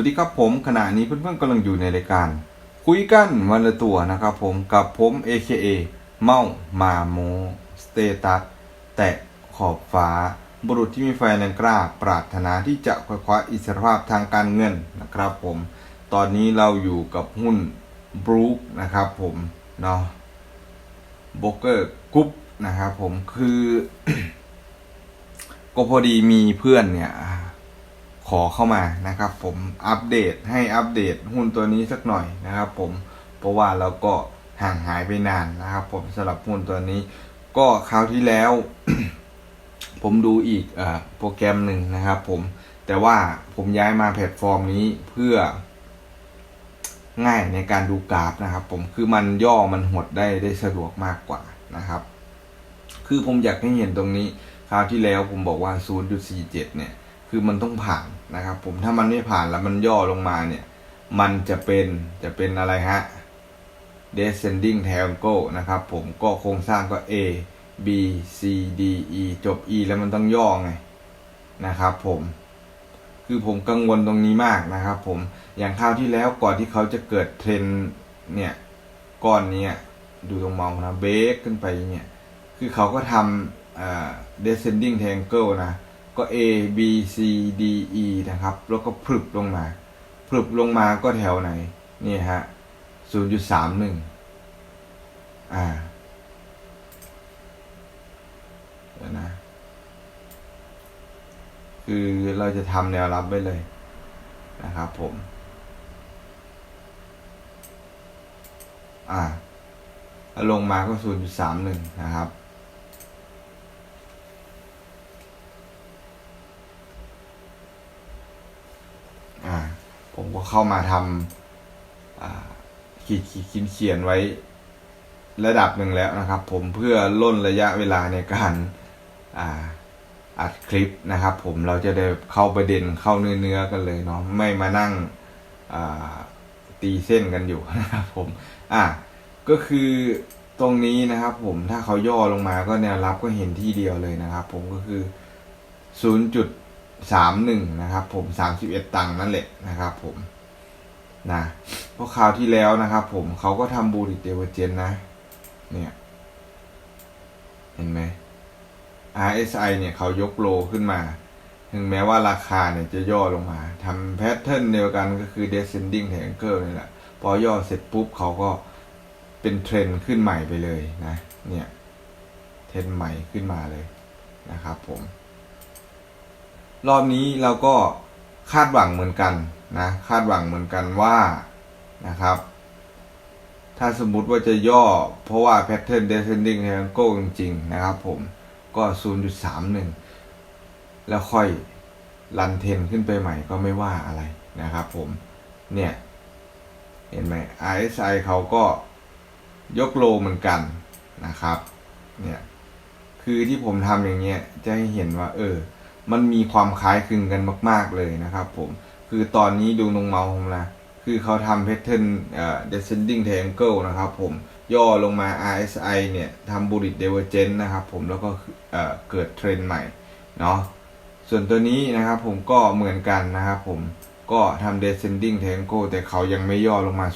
วัสดีครับผมขณะนี้เพื่อนๆกำลังอยู่ในรายการ คุยกันวันละตัวนะครับผมกับผม AKA เมามาโมสเตตัสแตะขอบฟ้า บุรุษที่มีไฟแรงกล้า ปรารถนาที่จะคว้าอิสรภาพทางการเงินนะครับผม ตอนนี้เราอยู่กับหุ้นบรูคนะครับผมเนาะโบเกอร์กรุ๊ปนะครับผมคือ ก็พอดีมีเพื่อนเนี่ย ขอเข้ามานะครับผมอัปเดตให้อัปเดตหุ้นตัวนี้สักหน่อยนะครับผมเพราะว่าเราก็ห่างหายไปนานนะครับ ผมสำหรับหุ้นตัวนี้ ก็คราวที่แล้ว ผมดูอีกอโปรแกรมหนึ่งนะครับ ผมแต่ว่าผมย้ายมาแพลตฟอร์มนี้เพื่อง่ายในการดูกราฟนะครับ ผมคือมันย่อมันหดได้ได้สะดวกมากกว่านะครับ คือผมอยากให้เห็นตรงนี้ คราวที่แล้วผมบอกว่า 0.47 เนี่ย คือมันต้องผ่านนะครับ ผมถ้ามันไม่ผ่านแล้วมันย่อลงมาเนี่ย มันจะเป็นจะเป็นอะไรฮะ descending triangle นะครับ ผมก็โครงสร้างก็ A B C D E จบ E แล้วมันต้องย่อไงนะครับ ผมคือผมกังวลตรงนี้มากนะครับ ผมอย่างคราวที่แล้วก่อนที่เขาจะเกิดเทรนเนี่ยก้อนเนี้ยดูตรงมองนะเบรกขึ้นไปเนี่ย คือเขาก็ทำ descending triangle นะ ก็ A B C D E นะครับ แล้วก็พรึบลงมาพรึบลงมาก็แถวไหน นี่ฮะ0.31อ่าเดี๋ยวนะ คือเราจะทำแนวรับไว้เลยนะครับผม อ่าแล้วลงมาก็0.31นะครับ อ่า ผมก็เข้ามาทำขีดขีดเขียนเขียนไว้ระดับหนึ่งแล้วนะครับ ผมเพื่อล่นระยะเวลาในการอ,าอัดคลิปนะครับ ผมเราจะได้เข้าประเด็นเข้าเนื้อเนื้อๆกันเลยเนาะไม่มานั่งตีเส้นกันอยู่นะครับผมอะก็คือตรงนี้นะครับ ผมถ้าเขาย่อลงมาก็แนวรับก็เห็นที่เดียวเลยนะครับ ผมก็คือ 0.31นะครับ ผม31ตังค์นั่นแหละนะครับ ผมนะเพราะคราวที่แล้วนะครับ ผมเขาก็ทำบูริเดเวเจนนะ เนี่ย เห็นไหม RSI เนี่ยเขายกโลขึ้นมา ถึงแม้ว่าราคาเนี่ยจะย่อลงมาทำแพทเทิร์นเดียวกันก็คือ descending triangle นี่แหละ พอย่อเสร็จปุ๊บเขาก็เป็นเทรนขึ้นใหม่ไปเลยนะ เนี่ย เทรนใหม่ขึ้นมาเลยนะครับผม รอบนี้เราก็คาดหวังเหมือนกันนะคาดหวังเหมือนกันว่านะครับ ถ้าสมมุติว่าจะย่อเพราะว่า pattern descending triangle จริงๆนะครับผมก็ 0.31 แล้วค่อยรันเทนขึ้นไปใหม่ก็ไม่ว่าอะไรนะครับผมเนี่ยเห็นไหม RSI เขาก็ยกโลเหมือนกันนะครับเนี่ยคือที่ผมทำอย่างเงี้ยจะให้เห็นว่าเออ มันมีความคล้ายคลึงกันมาก ๆเลยนะครับผมคือตอนนี้ดูตรงเมาส์ผมนะคือเขาทำ pattern descending triangle นะครับผมย่อลงมา RSI เนี่ยทำ bullish divergence นะครับผมแล้วก็เกิดเทรนด์ใหม่เนาะส่วนตัวนี้นะครับผมก็เหมือนกันนะครับผมก็ทำ descending triangle แต่เขายังไม่ย่อลงมา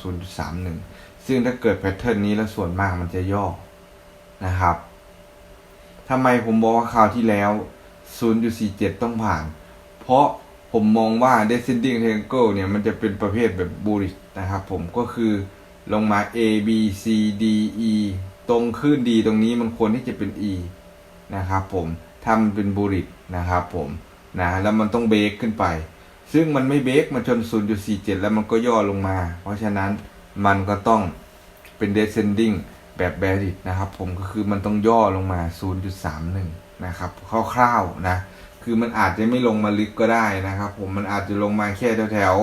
0.31 ซึ่งถ้าเกิด pattern นี้แล้วส่วนมากมันจะย่อนะครับทำไมผมบอกว่าคราวที่แล้ว 0.47 ต้องผ่าน เพราะผมมองว่า descending triangle เนี่ย มันจะเป็นประเภทแบบ bullish นะครับผมก็คือลงมา A B C D E ตรงขึ้น D ตรงนี้มันควรที่จะเป็น E นะครับผมถ้ามันเป็น bullish นะครับผมนะแล้วมันต้องเบรกขึ้นไป ซึ่งมันไม่เบรกมันชน 0.47 แล้วมันก็ย่อลงมา เพราะฉะนั้นมันก็ต้องเป็น descending แบบ bearish นะครับ ผมก็คือมันต้องย่อลงมา 0.31 นะครับคร่าวๆนะ คือมันอาจจะไม่ลงมาลึกก็ได้นะครับ ผมมันอาจจะลงมาแค่แถว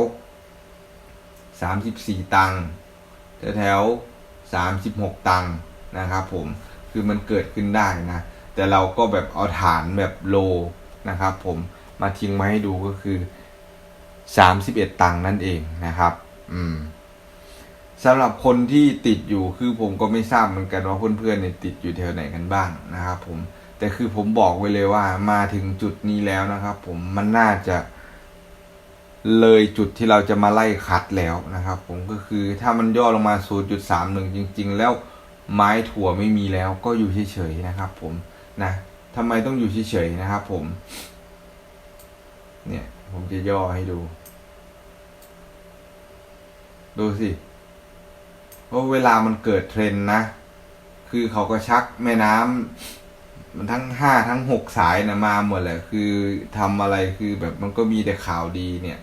ๆ34 ตังค์แถวๆ36 ตังค์นะครับผมคือมันเกิดขึ้นได้นะ แต่เราก็แบบเอาฐานแบบโลนะครับผมมาทิ้งมาให้ดูก็คือ 31 ตังค์นั่นเองนะครับ อืม สำหรับคนที่ติดอยู่คือผมก็ไม่ทราบเหมือนกันว่าเพื่อนๆเนี่ยติดอยู่แถวไหนกันบ้างนะครับผมแต่คือผมบอกไว้เลยว่ามาถึงจุดนี้แล้วนะครับ ผมมันน่าจะเลยจุดที่เราจะมาไล่คัดแล้วนะครับ ผมก็คือถ้ามันย่อลงมา 0.31 จริง ๆ แล้วไม้ถั่วไม่มีแล้วก็อยู่เฉยๆนะครับ ผมนะทำไมต้องอยู่เฉยๆนะครับ ผม เนี่ย ผมจะย่อให้ดู ดูสิ ว่าเวลามันเกิดเทรนนะ คือเขาก็ชักแม่น้ำมันทั้งห้าทั้งหกสายนะมาหมดเลยคือทำอะไรคือแบบมันก็มีแต่ข่าวดีเนี่ย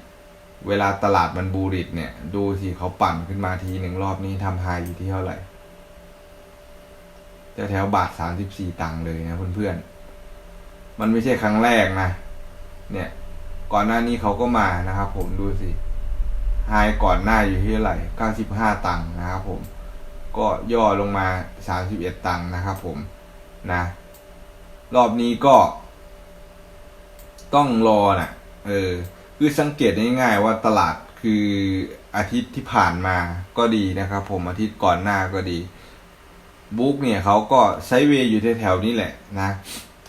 เวลาตลาดมันบูริตเนี่ย ดูสิเขาปั่นขึ้นมาทีหนึ่งรอบนี้ทำไฮอยู่ที่เท่าไหร่จะแถวบาทสามสิบสี่ตังค์เลยนะเพื่อนๆมันไม่ใช่ครั้งแรกนะเนี่ย ก่อนหน้านี้เขาก็มานะครับผมดูสิ ไฮก่อนหน้าอยู่ที่เท่าไหร่เก้าสิบห้าตังค์นะครับผม ก็ย่อลงมาสามสิบเอ็ดตังค์นะครับผมนะ รอบนี้ก็ ต้องรอน่ะ เออ คือสังเกตง่ายๆว่าตลาดคืออาทิตย์ที่ผ่านมาก็ดีนะครับ ผมอาทิตย์ก่อนหน้าก็ดี บุ๊กเนี่ยเขาก็ไซเวย์อยู่แถวๆนี้แหละนะ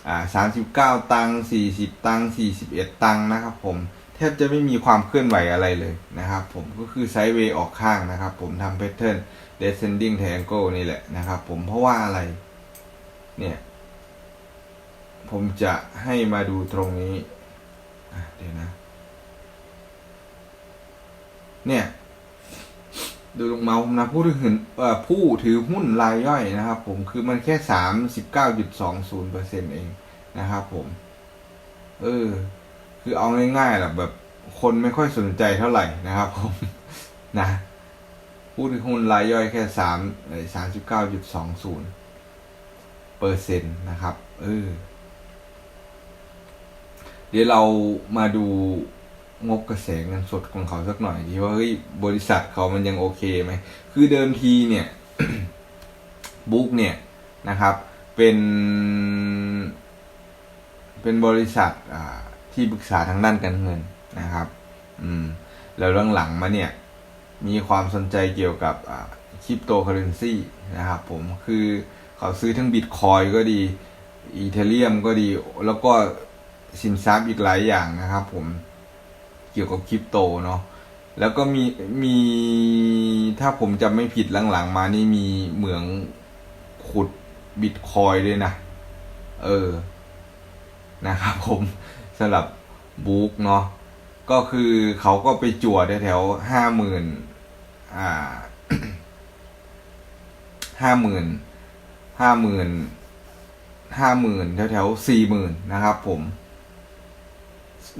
อ่าสามสิบเก้าตังค์สี่สิบตังค์สี่สิบเอ็ดตังค์นะครับผม ทบจะไม่มีความเคลื่อนไหวอะไรเลยนะครับ ผมก็คือไซด์เวย์ออกข้างนะครับ ผมทำแพทเทิร์น descending triangle นี่แหละนะครับ ผมเพราะว่าอะไร เนี่ย ผมจะให้มาดูตรงนี้เดี๋ยวนะ เนี่ย ดูลงมาผมนะผู้ถือหุ้นผู้ถือหุ้นรายย่อยนะครับ ผมคือมันแค่สามสิบเก้าจุดสองศูนย์เปอร์เซ็นเองนะครับ ผม เออ คือเอาง่ายๆแหละแบบคนไม่ค่อยสนใจเท่าไหร่นะครับผมนะผู้ถือหุ้นรายย่อยแค่สามสามสิบเก้าจุดสองศูนย์เปอร์เซ็นต์นะครับเออเดี๋ยวเรามาดูงบกระแสเงินสดของเขาสักหน่อยดีว่าเฮ้ยบริษัทเขามันยังโอเคไหม คือเดิมทีเนี่ย บุ๊กเนี่ยนะครับ เป็น เป็นบริษัทอ่า ที่ปรึกษาทางด้านการเงินนะครับ อืม แล้วหลังๆมาเนี่ย มีความสนใจเกี่ยวกับคริปโตเคอเรนซีนะครับผมคือเขาซื้อทั้งบิตคอยก็ดีอีเทเรียมก็ดี แล้วก็สินทรัพย์อีกหลายอย่างนะครับผมเกี่ยวกับคริปโตเนาะแล้วก็มีมีถ้าผมจำไม่ผิดหลังๆ มานี่มีเหมืองขุดบิตคอยด้วยนะ เออ นะครับผม สำหรับบุ๊กเนาะก็คือเขาก็ไปจั่วแถวๆห้าหมื่นอ่าห้าหมื่นห้าหมื่นห้าหมื่นแถวแถวสี่หมื่นนะครับผม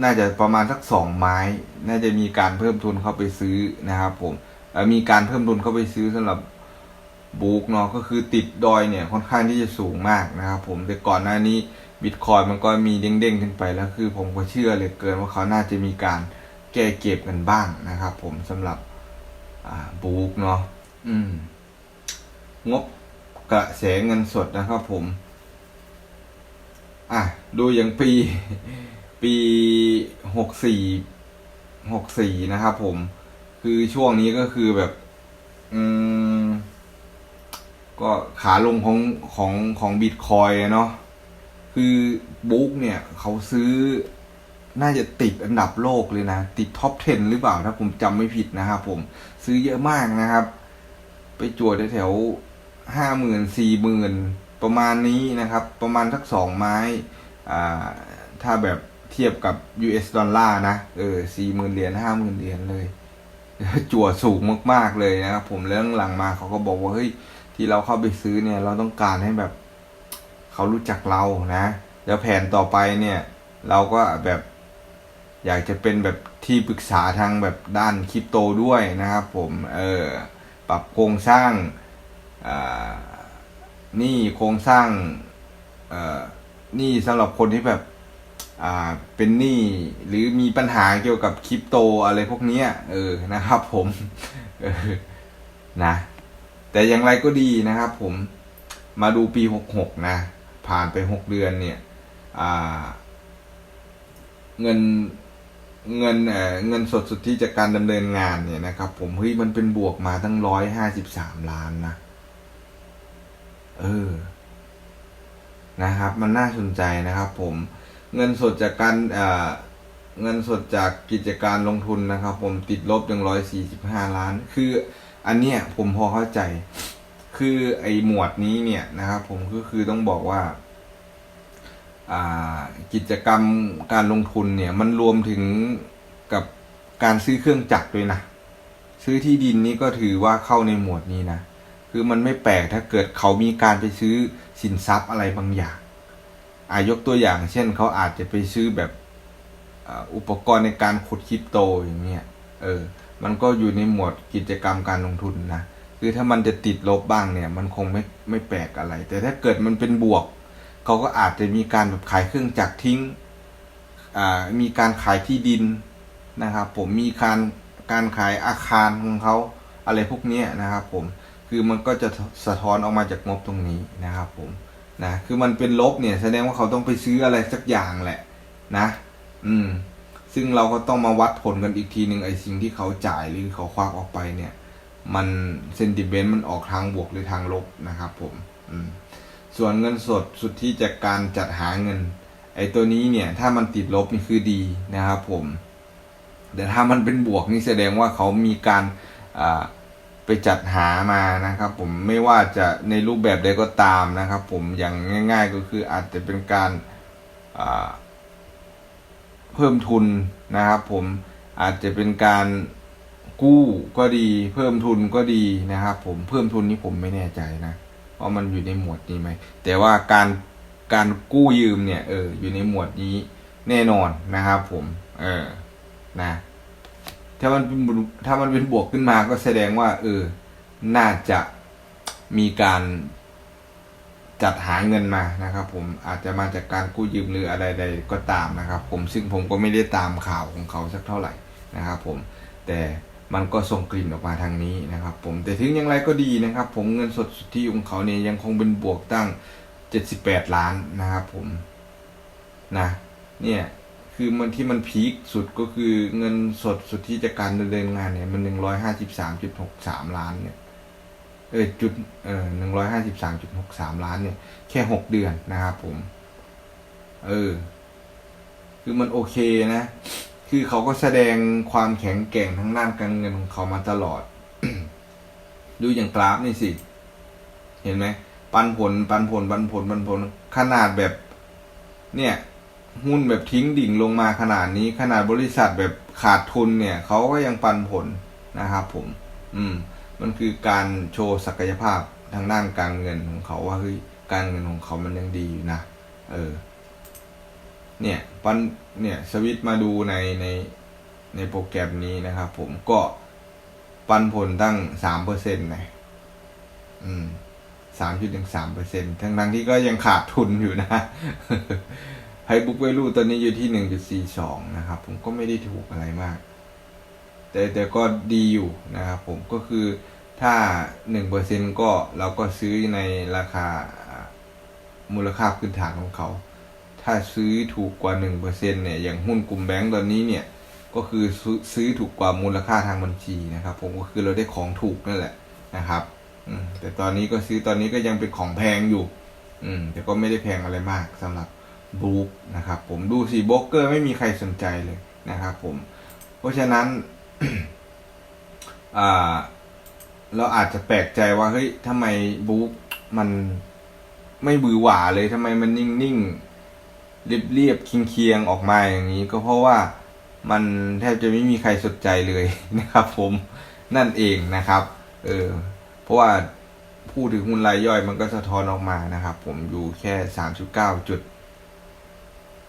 น่าจะประมาณสักสองไม้ น่าจะมีการเพิ่มทุนเข้าไปซื้อนะครับผมมีการเพิ่มทุนเข้าไปซื้อสำหรับบุ๊กเนาะก็คือติดดอยเนี่ยค่อนข้างที่จะสูงมากนะครับผมแต่ก่อนหน้านี้ บิตคอยมันก็มีเด้งๆขึ้นไปแล้วคือผมก็เชื่อเหลยเกินว่าเขาน่าจะมีการแก้เก็บกันบ้างนะครับ ผมสำหรับบุ๊กเนาะอืม งบกระแสเงินสดนะครับผม อะ ดูอย่างปี ปีหกสี่หกสี่นะครับผม คือช่วงนี้ก็คือแบบ อืม ก็ขาลงของของของบิตคอยเนาะ คือบุ๊กเนี่ยเขาซื้อน่าจะติดอันดับโลกเลยนะ ติดท็อป 10 หรือเปล่า ถ้าผมจำไม่ผิดนะครับผมซื้อเยอะมากนะครับ ไปจวดแถวห้าหมื่นสี่หมื่นประมาณนี้นะครับ ประมาณสักสองไม้อ่าถ้าแบบเทียบกับ US ดอลลาร์นะ เออสี่หมื่นเหรียญห้าหมื่นเหรียญเลยจั่วสูงมากๆเลยนะครับผมเรื่องหลังมาเขาก็บอกว่าเฮ้ยที่เราเข้าไปซื้อเนี่ย เราต้องการให้แบบ เขารู้จักเรานะ แล้วแผนต่อไปเนี่ย เราก็แบบ อยากจะเป็นแบบที่ปรึกษาทางแบบด้านคริปโตด้วยนะครับ ผมเออปรับโครงสร้างานี่โครงสร้างนี่สำหรับคนที่แบบเป็นหนี้หรือมีปัญหาเกี่ยวกับคริปโตอะไรพวกนี้เออนะครับผมนะแต่อย่างไรก็ดีนะครับผมมาดูปีหกหกนะ ผ่านไปหกเดือนเนี่ยเงินเงินเอ่อเงินสดสุทธิจากการดำเนินงานเนี่ยนะครับ ผมเฮ้ยมันเป็นบวกมาตั้งร้อยห้าสิบสามล้านนะเออนะครับ มันน่าสนใจนะครับผมเงินสดจากการเอ่อเงินสดจากกิจการลงทุนนะครับ ผมติดลบยังร้อยสี่สิบห้าล้าน คือ อันเนี้ยผมพอเข้าใจ คือไอ้หมวดนี้เนี่ยนะครับผมก็คือต้องบอกว่า กิจกรรมการลงทุนเนี่ยมันรวมถึงกับการซื้อเครื่องจักรด้วยนะ ซื้อที่ดินนี่ก็ถือว่าเข้าในหมวดนี้นะ คือมันไม่แปลกถ้าเกิดเขามีการไปซื้อสินทรัพย์อะไรบางอย่างอายกตัวอย่าง เช่นเขาอาจจะไปซื้อแบบอุปกรณ์ในการขุดคริปโตอย่างเงี้ย เออ มันก็อยู่ในหมวดกิจกรรมการลงทุนนะ คือถ้ามันจะติดลบบ้างเนี่ย มันคงไม่ไม่แปลกอะไร แต่ถ้าเกิดมันเป็นบวก เขาก็อาจจะมีการแบบขายเครื่องจักรทิ้งมีการขายที่ดินนะครับ ผมมีการการขายอาคารของเขาอะไรพวกนี้นะครับ ผมคือมันก็จะสะท้อนออกมาจากงบตรงนี้นะครับ ผมนะคือมันเป็นลบเนี่ย แสดงว่าเขาต้องไปซื้ออะไรสักอย่างแหละนะ อืม ซึ่งเราก็ต้องมาวัดผลกันอีกทีหนึ่งไอ้สิ่งที่เขาจ่ายหรือเขาควักออกไปเนี่ย มันเซนติเมนต์มันออกทางบวกหรือทางลบนะครับผมส่วนเงินสดสุดที่จากการจัดหาเงิน ไอ้ตัวนี้เนี่ย ถ้ามันติดลบนี่คือดีนะครับผม แต่ถ้ามันเป็นบวกนี่แสดงว่าเขามีการไปจัดหามานะครับ ผมไม่ว่าจะในรูปแบบใดก็ตามนะครับ ผมอย่างง่าย ๆ ก็คืออาจจะเป็นการาเพิ่มทุนนะครับ ผมอาจจะเป็นการ กู้ก็ดี เพิ่มทุนก็ดีนะครับ ผมเพิ่มทุนนี่ผมไม่แน่ใจนะว่ามันอยู่ในหมวดนี้ไหมแต่ว่าการการกู้ยืมเนี่ยเอออยู่ในหมวดนี้แน่นอนนะครับผม เออนะถ้ามันเป็นถ้ามันเป็นบวกขึ้นมาก็แสดงว่า เออ น่าจะมีการจัดหาเงินมานะครับ ผมอาจจะมาจากการกู้ยืมหรืออะไรใดก็ตามนะครับ ผมซึ่งผมก็ไม่ได้ตามข่าวของเขาสักเท่าไหร่นะครับ ผมแต่ มันก็ส่งกลิ่นออกมาทางนี้นะครับ ผมแต่ถึงอย่างไรก็ดีนะครับ ผมเงินสดทธิของเขาเนี่ยยังคงเป็นบวกตั้ง 78 ล้านนะครับ ผมนะเนี่ยคือมันที่มันพีคสุดก็คือเงินสดสุดที่จากการดำเนินงานเนี่ยมัน 153.63 ล้านเนี่ยเออจุดเออ153.63ล้านเนี่ย แค่6เดือนนะครับผม เออ คือมันโอเคนะ คือเขาก็แสดงความแข็งแกร่งทางด้านการเงินของเขามาตลอด ดูอย่างกราฟนี่สิ เห็นไหม ปันผล ปันผล ปันผล ปันผล ขนาดแบบ เนี่ย หุ้นแบบทิ้งดิ่งลงมาขนาดนี้ ขนาดบริษัทแบบขาดทุนเนี่ย เขาก็ยังปันผลนะครับผม อืม มันคือการโชว์ศักยภาพทางด้านการเงินของเขาว่าเฮ้ยการเงินของเขามันยังดีอยู่นะ เออ เนี่ยปันเนี่ยสวิตมาดูในในในโปรแกรมนี้นะครับผมก็ปันผลตั้งสามเปอร์เซ็นต์นะอืมสามจุดหนึ่งสามเปอร์เซ็นต์ทั้งทั้งที่ก็ยังขาดทุนอยู่นะไฮบุ๊กเวลูตอนนี้อยู่ที่หนึ่งจุดสี่สองนะครับ ผมก็ไม่ได้ถูกอะไรมาก แต่แต่ก็ดีอยู่นะครับผมก็คือถ้าหนึ่งเปอร์เซ็นก็เราก็ซื้อในราคามูลค่าพื้นฐานของเขา ถ้าซื้อถูกกว่าหนึ่งเปอร์เซ็นเนี่ยอย่างหุ้นกลุ่มแบงก์ตอนนี้เนี่ยก็คือซื้อถูกกว่ามูลค่าทางบัญชีนะครับ ผมก็คือเราได้ของถูกนั่นแหละนะครับแต่ตอนนี้ก็ซื้อตอนนี้ก็ยังเป็นของแพงอยู่ อืม แต่ก็ไม่ได้แพงอะไรมากสำหรับบุ๊กนะครับ ผมดูสิโบรกเกอร์ไม่มีใครสนใจเลยนะครับ ผม เพราะฉะนั้นอ่าเราอาจจะแปลกใจว่าเฮ้ยทำไมบุ๊กมันไม่บือหวาเลยทำไมมันนิ่งๆ เรียบเรียบๆเคียงๆออกมาอย่างนี้ ก็เพราะว่ามันแทบจะไม่มีใครสนใจเลยนะครับ ผมนั่นเองนะครับเออเพราะว่าผู้ถือหุ้นรายย่อยมันก็สะท้อนออกมานะครับ ผมอยู่แค่สามสิบเก้าจุด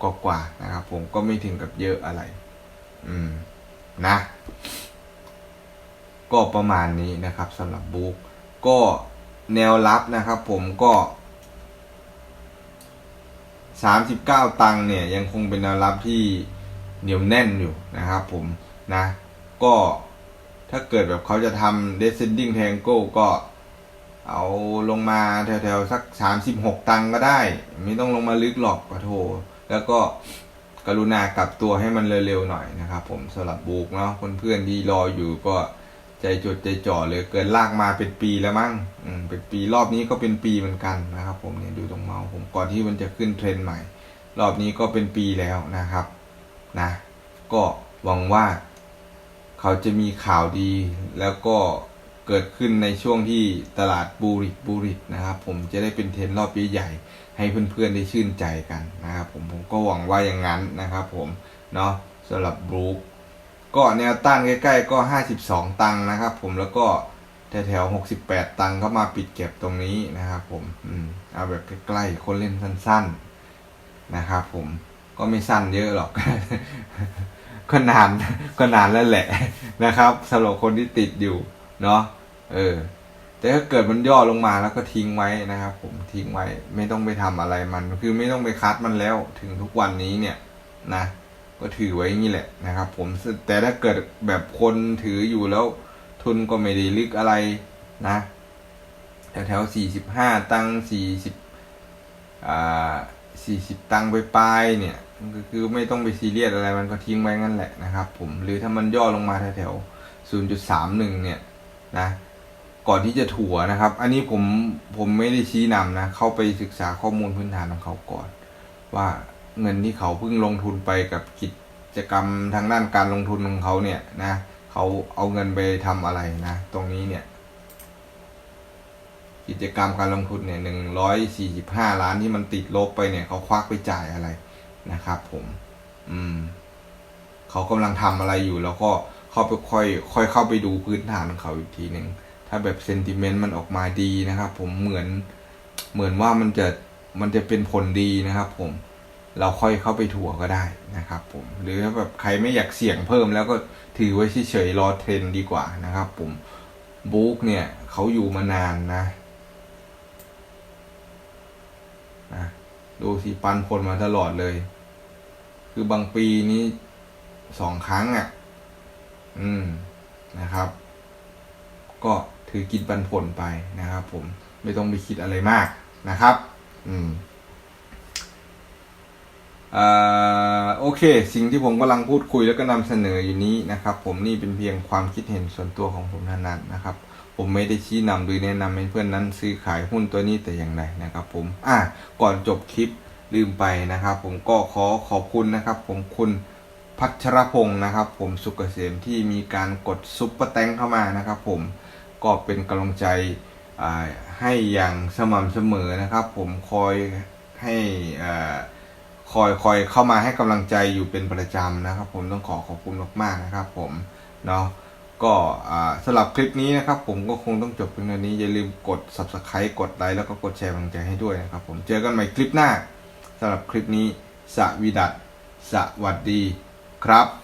กว่าๆนะครับ ผมก็ไม่ถึงกับเยอะอะไร อืมนะ ก็ประมาณนี้นะครับสำหรับบุ๊กก็แนวรับนะครับ ผมก็ สามสิบเก้าตังค์เนี่ยยังคงเป็นแนวรับที่เหนียวแน่นอยู่นะครับผมนะก็ถ้าเกิดแบบเขาจะทำ descending triangle ก็เอาลงมาแถวๆ สักสามสิบหกตังค์ก็ได้ ไม่ต้องลงมาลึกหรอกขอโทแล้วก็กรุณากลับตัวให้มันเร็วๆหน่อยนะครับผมสำหรับบุกเนาะเพื่อนๆที่รออยู่ก็ ใจจดใจจ่อเลยเกินลากมาเป็นปีแล้วมั้งอืมเป็นปีรอบนี้ก็เป็นปีเหมือนกันนะครับ ผมเนี่ยดูตรงเมาส์ผมก่อนที่มันจะขึ้นเทรนด์ใหม่ รอบนี้ก็เป็นปีแล้วนะครับนะก็หวังว่าเขาจะมีข่าวดี แล้วก็เกิดขึ้นในช่วงที่ตลาดบูริกบูริกนะครับ ผมจะได้เป็นเทรนรอบใหญ่ๆให้เพื่อนๆได้ชื่นใจกันนะครับผมผมก็หวังว่าอย่างนั้นนะครับ ผมเนาะสำหรับบรูค ก็แนวต้านใกล้ๆก็ 52 ตังค์นะครับ ผมแล้วก็แถวๆ68 ตังค์ก็มาปิดเก็บตรงนี้นะครับผมอืมเอาแบบใกล้ๆคนเล่นสั้น ๆนะครับผมก็ไม่สั้นเยอะหรอก ก็นานก็นานแล้วแหละนะครับสำหรับคนที่ติดอยู่เนาะเออ แต่ถ้าเกิดมันย่อลงมาแล้วก็ทิ้งไว้นะครับผมทิ้งไว้ ไม่ต้องไปทำอะไรมัน คือไม่ต้องไปคัดมันแล้วถึงทุกวันนี้เนี่ยนะ ก็ถือไว้อย่างนี้แหละนะครับ ผมแต่ถ้าเกิดแบบคนถืออยู่แล้ว ทุนก็ไม่ได้ลึกอะไรนะแถวแถวสี่สิบห้าตังสี่สิบอ่าสี่สิบตังค์ไปปลายเนี่ยก็คือไม่ต้องไปซีเรียสอะไรมันก็ทิ้งไว้งั้นแหละนะครับ ผมหรือถ้ามันย่อลงมาแถวแถวศูนย์จุดสามหนึ่งเนี่ยนะก่อนที่จะถัวนะครับ อันนี้ผมผมไม่ได้ชี้นำนะ เข้าไปศึกษาข้อมูลพื้นฐานของเขาก่อน ว่า เงินที่เขาเพิ่งลงทุนไปกับกิจกรรมทางด้านการลงทุนของเขาเนี่ยนะเขาเอาเงินไปทำอะไรนะตรงนี้เนี่ยกิจกรรมการลงทุนเนี่ยหนึ่งร้อยสี่สิบห้าล้านที่มันติดลบไปเนี่ยเขาควักไปจ่ายอะไรนะครับ ผม อืม เขากำลังทำอะไรอยู่ แล้วก็เข้าไปค่อย ค่อยเข้าไปดูพื้นฐานของเขาอีกทีหนึ่งถ้าแบบเซนติเมนต์มันออกมาดีนะครับ ผมเหมือน เหมือนว่ามันจะมันจะเป็นผลดีนะครับ ผม เราค่อยเข้าไปถัวก็ได้นะครับผมหรือถ้าแบบใครไม่อยากเสี่ยงเพิ่มแล้วก็ถือไว้เฉยๆรอเทรนด์ดีกว่านะครับผมบุ๊กเนี่ยเขาอยู่มานานนะนะดูสิปันผลมาตลอดเลย คือบางปีนี้สองครั้งอะ อืมนะครับ ก็ถือกินปันผลไปนะครับผมไม่ต้องไปคิดอะไรมากนะครับ อืม โอเค สิ่งที่ผมกำลังพูดคุยแล้วก็นำเสนออยู่นี้นะครับ ผมนี่เป็นเพียงความคิดเห็นส่วนตัวของผมเท่านั้นนะครับ ผมไม่ได้ชี้นำหรือแนะนำให้เพื่อนนั้นซื้อขายหุ้นตัวนี้แต่อย่างใดนะครับ ผมอะก่อนจบคลิปลืมไปนะครับ ผมก็ขอขอบคุณนะครับ ผมคุณพัชรพงศ์นะครับ ผมสุกเกษมที่มีการกดซุปเปอร์แตงเข้ามานะครับ ผมก็เป็นกำลังใจให้อย่างสม่ำเสมอนะครับ ผมคอยให้อ่า คอยคอยเข้ามาให้กำลังใจอยู่เป็นประจำนะครับ ผมต้องขอขอบคุณมากๆนะครับ ผมเนาะก็สำหรับคลิปนี้นะครับ ผมก็คงต้องจบเพียงเท่านี้อย่าลืมกด subscribe กดไลค์แล้วก็กดแชร์กำลังใจให้ด้วยนะครับ ผมเจอกันใหม่คลิปหน้าสำหรับคลิปนี้สวีดัตสวัสดีครับ